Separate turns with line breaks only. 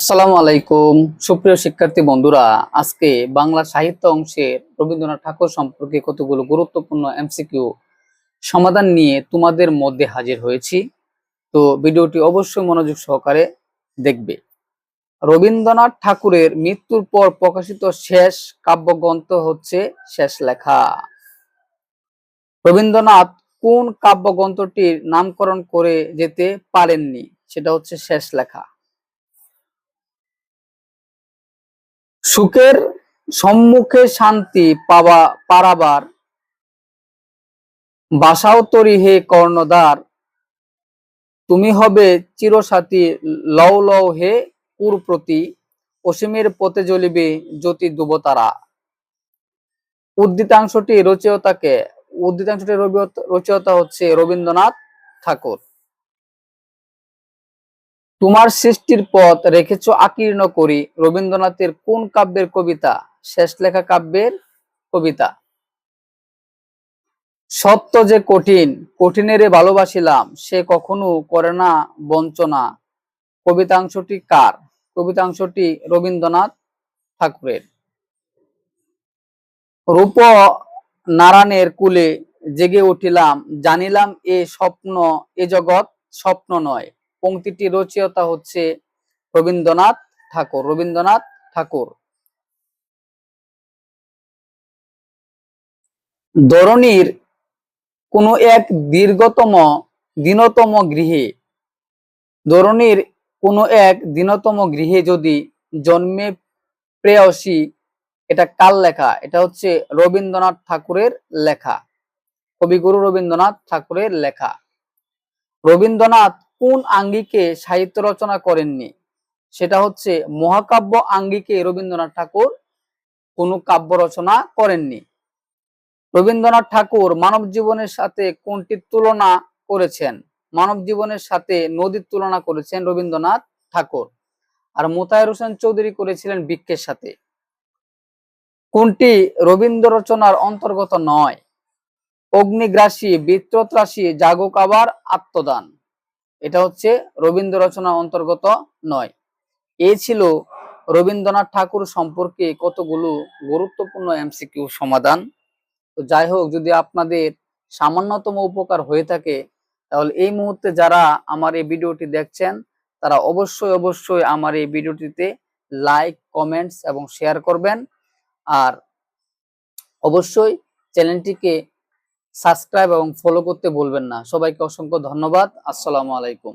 আসসালামু আলাইকুম। সুপ্রিয় শিক্ষার্থী বন্ধুরা, আজকে বাংলা সাহিত্য অংশের রবীন্দ্রনাথ ঠাকুর সম্পর্কে কতগুলো গুরুত্বপূর্ণ এমসিকিউ সমাধান নিয়ে তোমাদের মধ্যে হাজির হয়েছি। তো ভিডিওটি অবশ্যই মনোযোগ সহকারে দেখবে। রবীন্দ্রনাথ ঠাকুরের মৃত্যুর পর প্রকাশিত শেষ কাব্যগ্রন্থ হচ্ছে শেষ লেখা। রবীন্দ্রনাথ কোন কাব্যগ্রন্থটির নামকরণ করে যেতে পারেননি, সেটা হচ্ছে শেষ লেখা। সুখের সম্মুখে শান্তি পাওয়া, পারাবার। বাসাও তরি হে কর্ণদার তুমি হবে চিরসাথী লও লও হে পুর প্রতি অসীমের পথে জ্বলিবে জ্যোতি দুবতারা। উদ্ধৃতাংশটি রচয়তাকে উদ্ধৃতাংশটি রবি- রচয়িতা হচ্ছে রবীন্দ্রনাথ ঠাকুর। তোমার সৃষ্টির পথ রেখেছ আকীর্ণ করি। রবীন্দ্রনাথের কোন কাব্যের কবিতা? শেষ লেখা কাব্যের কবিতা। সত্য যে কঠিন, কঠিনেরে ভালোবাসিলাম, সে কখনো করে না বঞ্চনা। কবিতাংশটি কার? কবিতাংশটি রবীন্দ্রনাথ ঠাকুরের। রূপ নারায়ণের কুলে জেগে উঠিলাম, জানিলাম এ স্বপ্ন, এ জগৎ স্বপ্ন নয়। পংক্তিটি রচয়িতা হচ্ছে রবীন্দ্রনাথ ঠাকুর রবীন্দ্রনাথ ঠাকুর। ধরণীর কোনো এক দীর্ঘতম, দীনতম গৃহে, ধরণীর কোনো এক দীনতম গৃহে যদি জন্মে প্রেয়সী, এটা কার লেখা? এটা হচ্ছে রবীন্দ্রনাথ ঠাকুরের লেখা। কবিগুরু রবীন্দ্রনাথ ঠাকুরের লেখা। রবীন্দ্রনাথ কোন আঙ্গিকে সাহিত্য রচনা করেননি? সেটা হচ্ছে মহাকাব্য আঙ্গিকে রবীন্দ্রনাথ ঠাকুর কোনো কাব্য রচনা করেননি। রবীন্দ্রনাথ ঠাকুর মানব জীবনের সাথে কোনটির তুলনা করেছেন? মানব জীবনের সাথে নদীর তুলনা করেছেন রবীন্দ্রনাথ ঠাকুর। আর মোতায়ের হোসেন চৌধুরী করেছিলেন বৃক্ষের সাথে। কোনটি রবীন্দ্র রচনার অন্তর্গত নয়? অগ্নিগ্রাসী বিত্রত্রাসী জাগক আবার আত্মদান। এটা হচ্ছে রবীন্দ্র রচনা অন্তর্গত নয়। এ ছিল রবীন্দ্রনাথ ঠাকুর সম্পর্কে কতগুলো গুরুত্বপূর্ণ এমসিকিউ সমাধান। তো যাই হোক, যদি আপনাদের সামান্যতম উপকার হয়ে থাকে, তাহলে এই মুহূর্তে যারা আমার এই ভিডিওটি দেখছেন, তারা অবশ্যই অবশ্যই আমার এই ভিডিওটিতে লাইক, কমেন্টস এবং শেয়ার করবেন। আর অবশ্যই চ্যানেলটিকে সাবস্ক্রাইব এবং ফলো করতে বলবেন না। সবাইকে অসংখ্য ধন্যবাদ। আসসালামু আলাইকুম।